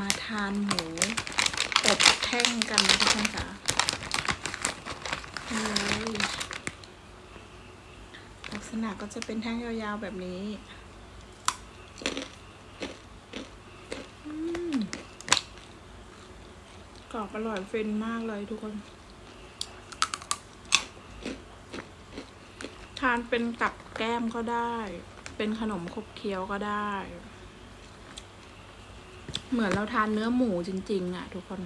มาทานหมูอบแท่งกันนะทุกคนค่ะเลยลักษณะก็จะเป็นแท่งยาวๆแบบนี้อืมกรอบอร่อยฟินมากเลยทุกคน ทานเป็นกับแก้มก็ได้ เป็นขนมขบเคี้ยวก็ได้ เหมือนเราทานเนื้อหมูจริง ๆ อะ ทุกคน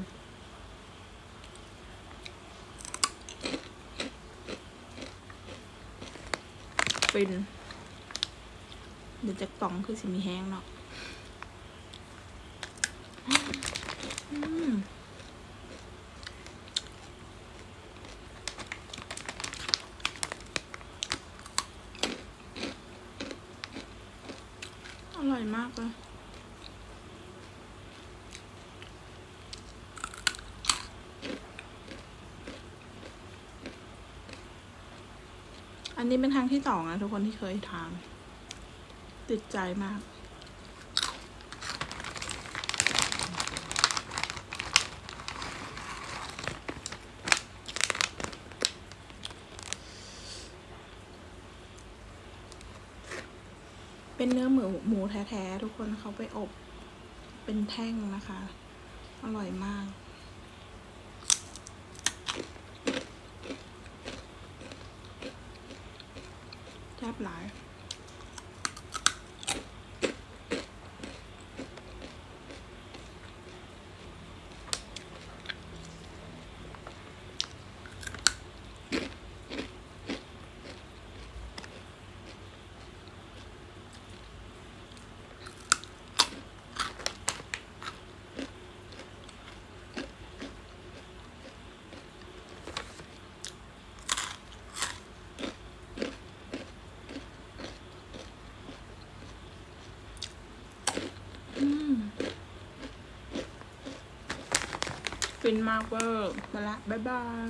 ฟินเดี๋ยวจะกล่องคือสิมีแห้งเนาะอร่อยมากเลย อันนี้เป็นครั้งที่สองนะทุกคนที่เคยทานติดใจมากเป็นเนื้อหมูหมูแท้ๆทุกคนเขาไปอบ เป็นแท่งนะคะ อร่อยมาก บหลาย อืม ฟินมากเวอร์ไปละ บ๊ายบาย